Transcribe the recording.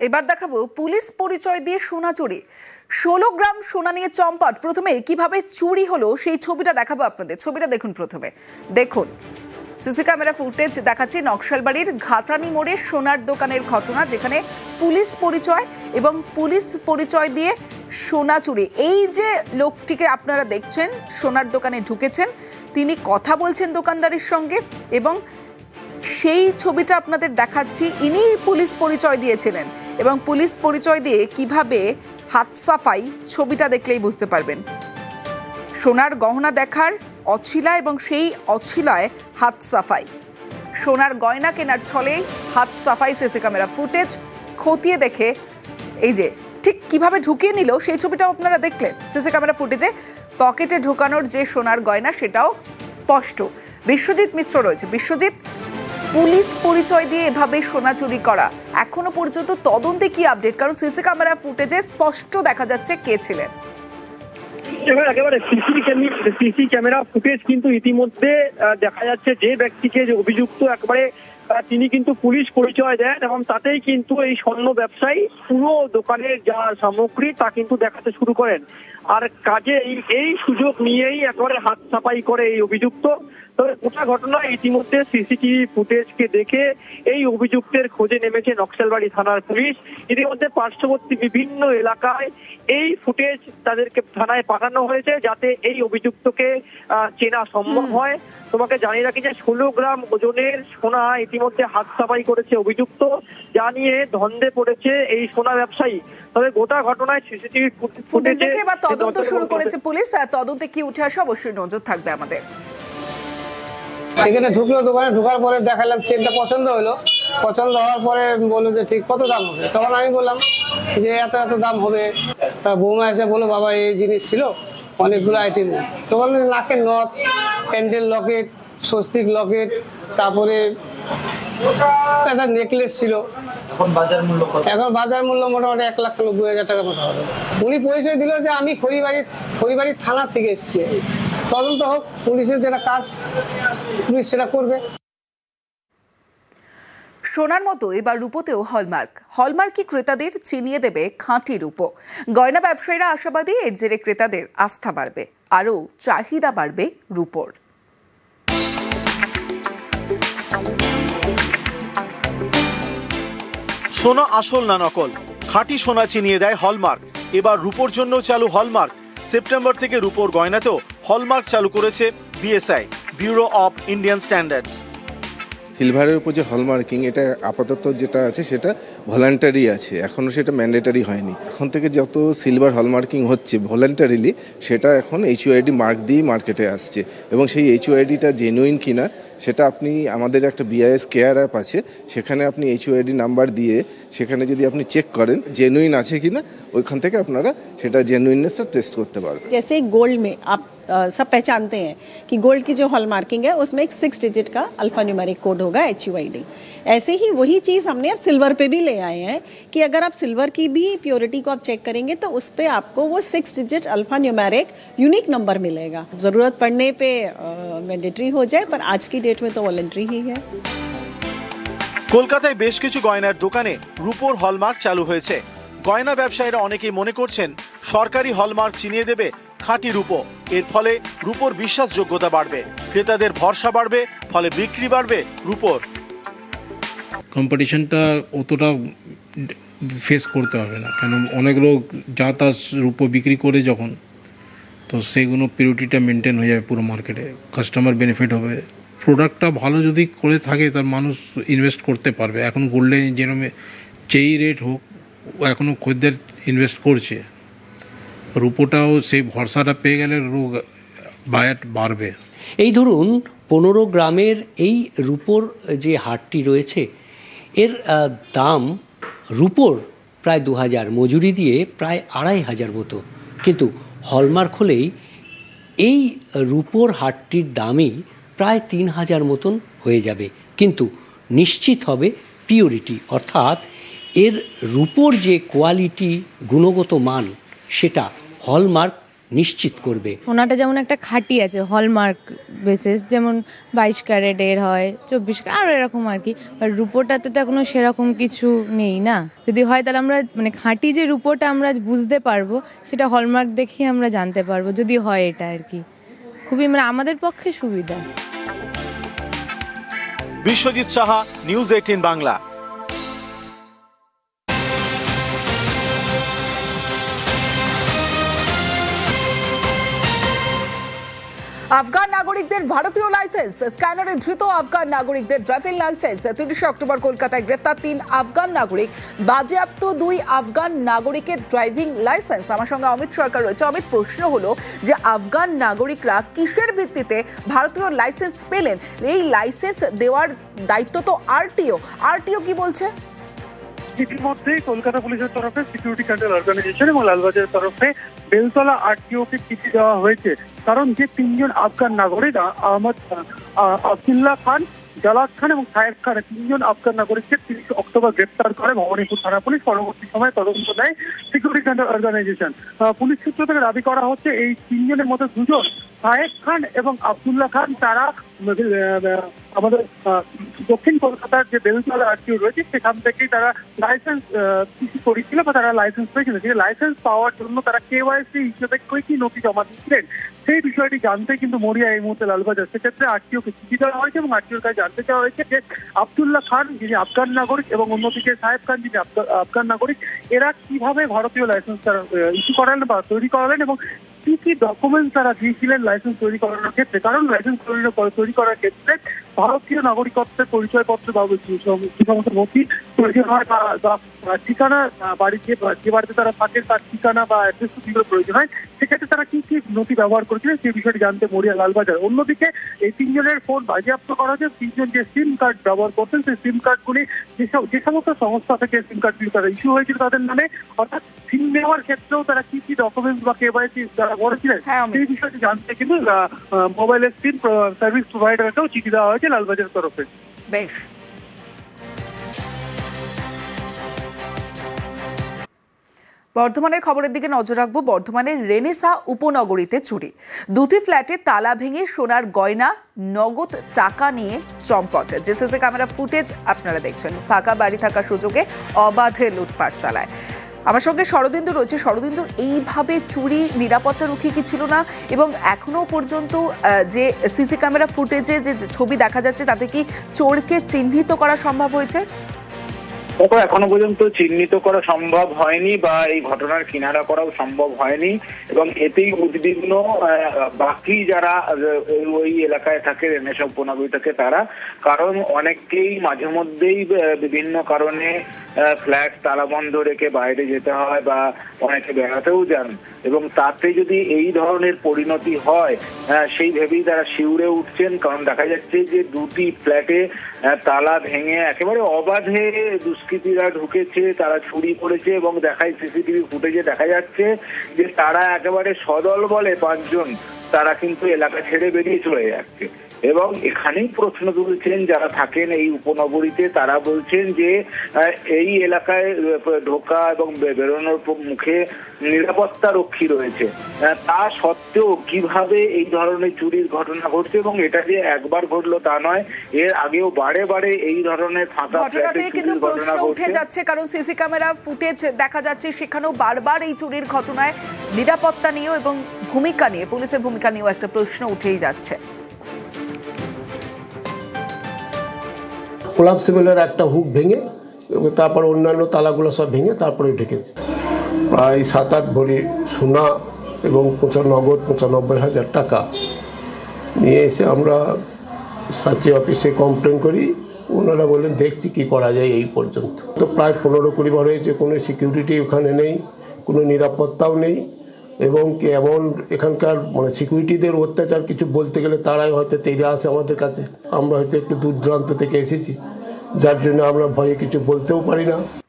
এবার দেখাবো পুলিশ পরিচয় দিয়ে সোনা চুরি ষোলো গ্রাম সোনা নিয়ে চম্পট। প্রথমে কীভাবে চুরি হলো সেই ছবিটা দেখাবো আপনাদের। ছবিটা দেখুন প্রথমে। দেখুন। সিসি ক্যামেরা ফুটেজ দেখাচ্ছে নকশালবাড়ির ঘাটানি মোড়ে সোনার দোকানের ঘটনা, যেখানে পুলিশ পরিচয় এবং পুলিশ পরিচয় দিয়ে সোনা চুরি এই যে লোকটিকে আপনারা দেখছেন, সোনার দোকানে ঢুকেছেন, তিনি কথা বলছেন দোকানদারের সঙ্গে এবং সেই ছবিটা আপনাদের দেখাচ্ছি। ইনি পুলিশ পরিচয় দিয়েছিলেন। এবং পুলিশ পরিচয় দিয়ে কীভাবে হাত সাফাই ছবিটা দেখলেই বুঝতে পারবেন। সোনার গহনা দেখার অছিলা এবং সেই অছিলায় হাত সাফাই। সোনার গয়না কেনার ছলেই হাত সাফাই সিসি ক্যামেরা ফুটেজ খতিয়ে দেখে এই যে, ঠিক কীভাবে ঢুকিয়ে নিল সেই ছবিটাও আপনারা দেখলেন। সিসি ক্যামেরা ফুটেজে পকেটে ঢোকানোর যে সোনার গয়না সেটাও স্পষ্ট। বিশ্বজিৎ মিশ্র রয়েছে। বিশ্বজিৎ পুলিশ পরিচয় দিয়ে এভাবে সোনা চুরি করা। এখনও পর্যন্ত তদন্তে কি আপডেট কারণ সিসি ক্যামেরা ফুটেজে স্পষ্ট দেখা যাচ্ছে কে ছিলেন। একেবারে সিসি ক্যামেরা ফুটেজ কিন্তু ইতিমধ্যে দেখা যাচ্ছে যে ব্যক্তিকে যে অভিযুক্ত একবারে তিনি কিন্তু পুলিশ পরিচয় দেন এবং তাতেই কিন্তু এই স্বর্ণ ব্যবসায়ী পুরো দোকানের যা সামগ্রী তা কিন্তু দেখাতে শুরু করেন। আর কাজে এই এই সুযোগ নিয়েই একেবারে হাত সাফাই করে এই অভিযুক্ত। তবে গোটা ঘটনা ইতিমধ্যে সিসিটিভি ফুটেজকে দেখে এই অভিযুক্তের খোঁজে নেমেছে নকশালবাড়ি থানার পুলিশ। ইতিমধ্যে পার্শ্ববর্তী বিভিন্ন এলাকায় এই ফুটেজ তাদেরকে থানায় পাঠানো হয়েছে যাতে এই অভিযুক্তকে চেনা সম্ভব হয়। তোমাকে জানিয়ে রাখি যে ষোলো গ্রাম ওজনের সোনা ইতিমধ্যে হাত সাফাই করেছে অভিযুক্ত যা নিয়ে ধন্দে পড়েছে এই সোনা ব্যবসায়ী। তবে গোটা ঘটনায় সিসিটিভি ফুটেজ দেখে এবার তদন্ত শুরু করেছে পুলিশ। তদন্তে কি উঠে আসে অবশ্যই নজর থাকবে আমাদের। এখানে ঢুকলো দোকানে ঢুকার পরে দেখালাম চেনটা পছন্দ হলো। পছন্দ হওয়ার পরে বলল যে ঠিক কত দাম হবে? তখন আমি বললাম যে এত এত দাম হবে। তা বৌমা এসে বলল বাবা এই জিনিস ছিল অনেকগুলো আইটেম তখন নাকের নথ প্যান্ডেল লকেট স্বস্তিক লকেট তারপরে একটা নেকলেস ছিল। এখন বাজার মূল্য এখন বাজার মূল্য মোটামুটি এক লাখ নব্বই হাজার টাকার মতো হবে। উনি পরিচয় দিল যে আমি খড়িবাড়ি খড়িবাড়ি থানা থেকে এসেছি। তদন্ত হোক পুলিশের যেটা কাজ পুলিশ সেটা করবে। সোনার মতো এবার রূপোতেও হলমার্ক। হলমার্কই ক্রেতাদের চিনিয়ে দেবে খাঁটি রূপো? গয়না ব্যবসায়ীরা আশাবাদী এর জেরে ক্রেতাদের আস্থা বাড়বে। আরও চাহিদা বাড়বে রূপোর। সোনা আসল না নকল? খাঁটি সোনা চিনিয়ে দেয় হলমার্ক। এবার রূপোর জন্য চালু হলমার্ক। সেপ্টেম্বর থেকে রূপোর গয়নাতেও হলমার্ক চালু করেছে BSI bureau of Indian standards সিলভারের উপর যে হলমার্কিং এটা আপাতত যেটা আছে সেটা ভলান্টারি আছে। এখনও সেটা ম্যান্ডেটারি হয়নি। এখন থেকে যত সিলভার হলমার্কিং হচ্ছে ভলান্টারিলি সেটা এখন এইচওআইডি মার্ক দিয়েই মার্কেটে আসছে। এবং সেই এইচওআইডিটা জেনুইন কিনা সেটা আপনি আমাদের একটা বিআইএস কেয়ার অ্যাপ আছে সেখানে আপনি এইচওআইডি নাম্বার দিয়ে সেখানে যদি আপনি চেক করেন জেনুইন আছে কিনা ওইখান থেকে আপনারা সেটা জেনুইননেসটা টেস্ট করতে পারবেন। জেসে গোল্ড মে আপ सब पहचानते हैं कि गोल्ड की जो हॉलमार्किंग है उसमें एक सिक्स डिजिट का अल्फा न्यूमेरिक कोड होगा एच यू आई डी ऐसे ही वही चीज़ हमने अब सिल्वर पे भी ले आए हैं कि अगर आप सिल्वर की भी प्योरिटी को आप चेक करेंगे तो उस पर आपको वो six digit alphanumeric unique number मिलेगा ज़रूरत पड़ने पे मैंडेटरी हो जाए पर आज की डेट में तो वॉलेंट्री ही है কলকাতায় বেশ কিছু গয়নার দোকানে রূপোর হলমার্ক চালু হয়েছে গয়না ব্যবসায়ীরা অনেকেই মনে করছেন সরকারি হলমার্ক চিনিয়ে দেবে খাঁটি রূপো। এর ফলে রূপোর বিশ্বাসযোগ্যতা বাড়বে। ক্রেতাদের ভরসা বাড়বে, ফলে বিক্রি বাড়বে রূপোর। কম্পিটিশনটা অতটা ফেস করতে হবে না। কেন, অনেক লোক যা তা রূপো বিক্রি করে যখন, তো সেগুলো পিউরিটিটা মেনটেন হয়ে যাবে পুরো মার্কেটে কাস্টমার বেনিফিট হবে। প্রোডাক্টটা ভালো যদি করে থাকে, তার মানুষ ইনভেস্ট করতে পারবে। এখন গোল্ডে যেরকম যেই রেট হোক এখনও খদ্দের ইনভেস্ট করছে। রূপোটাও সেই ভরসাটা পেয়ে গেলে রোগ বায়াট বাড়বে। এই ধরুন, পনেরো গ্রামের এই রুপোর যে হাটটি রয়েছে, এর দাম রুপোর প্রায় দু হাজার মজুরি দিয়ে প্রায় আড়াই হাজার মতো। কিন্তু হলমার্ক হলেই এই রুপোর হাটটির দামই প্রায় তিন হাজার মতন হয়ে যাবে। কিন্তু নিশ্চিত হবে পিওরিটি, অর্থাৎ এর রুপোর যে কোয়ালিটি, গুণগত মান, সেটা হলমার্ক নিশ্চিত করবে। সোনাটা যেমন একটা খাঁটি আছে হলমার্ক বেসিস যেমন বাইশ ক্যারেটের হয় চব্বিশ আরও এরকম আর কি। আর রুপোটাতে তো এখনও সেরকম কিছু নেই না। যদি হয় তাহলে আমরা মানে খাঁটি যে রুপোটা আমরা বুঝতে পারব সেটা হলমার্ক দেখেই আমরা জানতে পারব যদি হয় এটা আর কি। খুবই মানে আমাদের পক্ষে সুবিধা। Biswajit Saha news eighteen Bangla. Afghan নাগরিকদের ভারতীয় লাইসেন্স। স্ক্যানারে ধৃত আফগান নাগরিকদের ড্রাইভিং লাইসেন্স। তিরিশে অক্টোবর কলকাতায় গ্রেফতার তিন আফগান নাগরিক। বাজেয়াপ্ত দুই আফগান নাগরিকের ড্রাইভিং লাইসেন্স। আমার সঙ্গে অমিত সরকার রয়েছে। অমিত, প্রশ্ন হলো যে আফগান নাগরিকরা কিসের ভিত্তিতে ভারতীয় লাইসেন্স পেলেন? এই লাইসেন্স দেওয়ার দায়িত্ব তো আরটিও আরটিও কি বলছে? ইতিমধ্যেই কলকাতা পুলিশের তরফে সিকিউরিটি কন্ট্রোল অর্গানাইজেশন এবং লালবাজারের তরফে বেলতলা আরটিও কে চিঠি দেওয়া হয়েছে। কারণ যে তিনজন আফগান নাগরিক আহমদ আবদুল্লাহ খান জালাদ খান এবং সাহেব খান তিনজন আফগান নাগরিককে তিরিশ অক্টোবর গ্রেপ্তার করে ভবানীপুর থানা পুলিশ পরবর্তী সময় তদন্ত নেয় সিকিউরিটি কন্ট্রোল অর্গানাইজেশন পুলিশ সূত্র থেকে দাবি করা হচ্ছে, এই তিনজনের মধ্যে দুজন সাহেব খান এবং আবদুল্লাহ খান, তারা আমাদের দক্ষিণ কলকাতার যে বেলতলা আরটিও রয়েছে, সেখান থেকেই তারা লাইসেন্স করেছিল বা তারা লাইসেন্স পেয়েছিল। সেই লাইসেন্স পাওয়ার জন্য তারা কেওয়াইসি হিসেবে কই কি নথি জমা দিচ্ছিলেন সেই বিষয়টি জানতে কিন্তু মরিয়া এই মুহূর্তে লালবাজার। সেক্ষেত্রে আরটিওকে চিঠি দেওয়া হয়েছে এবং আরটিওর কাছে জানতে চাওয়া হয়েছে যে আবদুল্লাহ খান, যিনি আফগান নাগরিক এবং অন্যদিকে সাহেব খান, যিনি আফগা- আফগান নাগরিক, এরা কীভাবে ভারতীয় লাইসেন্স তারা ইস্যু করালেন বা তৈরি করালেন এবং কি কি ডকুমেন্টস তারা দিয়েছিলেন লাইসেন্স তৈরি করানোর ক্ষেত্রে? কারণ লাইসেন্স তৈরি করার ক্ষেত্রে ভারতীয় নাগরিকত্বের পরিচয়পত্র বা যে সম- যে সমস্ত নথি প্রয়োজন হয় বা বা ঠিকানা বাড়িতে যে বাড়িতে তারা থাকে তার ঠিকানা বা অ্যাড্রেস প্রয়োজন হয়। সেক্ষেত্রে তারা কি কি নথি ব্যবহার করেছিলেন সেই বিষয়টি জানতে মরিয়া লালবাজার। অন্যদিকে এই তিনজনের ফোন বাজেয়াপ্ত করা হয়েছে। তিনজন যে সিম কার্ড ব্যবহার করতেন সেই সিম কার্ডগুলি যেসব যে সমস্ত সংস্থা থেকে সিম কার্ডগুলি তারা ইস্যু হয়েছিল তাদের নামে অর্থাৎ সিম নেওয়ার ক্ষেত্রেও তারা কি কি ডকুমেন্টস বা কেওয়াইসি তারা করেছিলেন হ্যাঁ, সেই বিষয়টি জানতে কিন্তু মোবাইলের সিম সার্ভিস প্রোভাইডারকেও চিঠি দেওয়া হয়েছে লালবাজারের তরফে। বেশ। বর্ধমানের খবরের দিকে নজর রাখব, বর্ধমানের রেনেসা উপনগরীতে চুরি। দুটি ফ্ল্যাটে তালা ভেঙে সোনার গয়না, নগদ টাকা নিয়ে চম্পট। জেসিসি ক্যামেরা ফুটেজ আপনারা দেখছেন। ফাঁকা বাড়ি থাকার সুযোগে অবাধে লুটপাট চালায়। আমার সঙ্গে শরদিন্দু রয়েছে। শরদিন্দু, এইভাবে চুরি, নিরাপত্তা রক্ষী কি ছিল না? এবং এখনও পর্যন্ত যে সিসি ক্যামেরা ফুটেজে যে ছবি দেখা যাচ্ছে, তাতে কি চোরকে চিহ্নিত করা সম্ভব হয়েছে? দেখো, এখনও পর্যন্ত চিহ্নিত করা সম্ভব হয়নি বা এই ঘটনার কিনারা করাও সম্ভব হয়নি এবং এতেই উদ্বিগ্ন বাকি যারা ওই এলাকায় থাকে, রেনেসা উপনগরী থাকে তারা। কারণ অনেককেই মাঝে মধ্যেই বিভিন্ন কারণে ফ্ল্যাট তালা বন্ধ রেখে বাইরে যেতে হয় বা অনেকে বেড়াতেও যান। এবং তাতে যদি এই ধরনের পরিণতি হয় সেই ভেবেই তারা শিউরে উঠছেন। কারণ দেখা যাচ্ছে যে দুটি ফ্ল্যাটে তালা ভেঙে একেবারে অবাধে দুষ্কৃতীরা ঢুকেছে, তারা চুরি করেছে এবং দেখায় সিসিটিভি ফুটেজে দেখা যাচ্ছে যে তারা একেবারে সদল বলে পাঁচজন, তারা কিন্তু এলাকা ছেড়ে বেরিয়ে চলে যাচ্ছে। এবং এখানেই প্রশ্ন তুলছেন যারা থাকেন এই উপনগরীতে তারা বলছেন যে এই এলাকায় ঢোকা এবং বেরোনোর মুখে নিরাপত্তা রক্ষী রয়েছে। তা সত্ত্বেও কীভাবে এই ধরনের চুরির ঘটনা ঘটছে এবং এটা যে একবার ঘটলো তা নয় এর আগেও বারে বারে এই ধরনের ফাঁকা কিন্তু প্রশ্ন উঠে যাচ্ছে কারণ সিসি ক্যামেরা ফুটেজ দেখা যাচ্ছে সেখানেও বারবার এই চুরির ঘটনায় নিরাপত্তা নিয়েও এবং ভূমিকা নিয়ে পুলিশের ভূমিকা নিয়েও একটা প্রশ্ন উঠেই যাচ্ছে। কোলাপসিবলের একটা হুক ভেঙে, তারপর অন্যান্য তালাগুলো সব ভেঙে তারপরে ঢেকেছে। প্রায় সাত আট ভরি সোনা এবং পঁচা, নগদ পঁচানব্বই হাজার টাকা নিয়ে এসে আমরা সার্চি অফিসে কমপ্লেন করি। ওনারা বলেন দেখছি কি করা যায় এই পর্যন্ত। তো প্রায় পনেরো কুড়ি বার হয়েছে, কোনো সিকিউরিটি ওখানে নেই, কোনো নিরাপত্তাও নেই। এবং এমন এখানকার মানে সিকিউরিটিদের অত্যাচার কিছু বলতে গেলে তারাই হয়তো তেরে আসে আমাদের কাছে। আমরা হয়তো একটু দূর দূরান্ত থেকে এসেছি, যার জন্য আমরা ভয়ে কিছু বলতেও পারি না।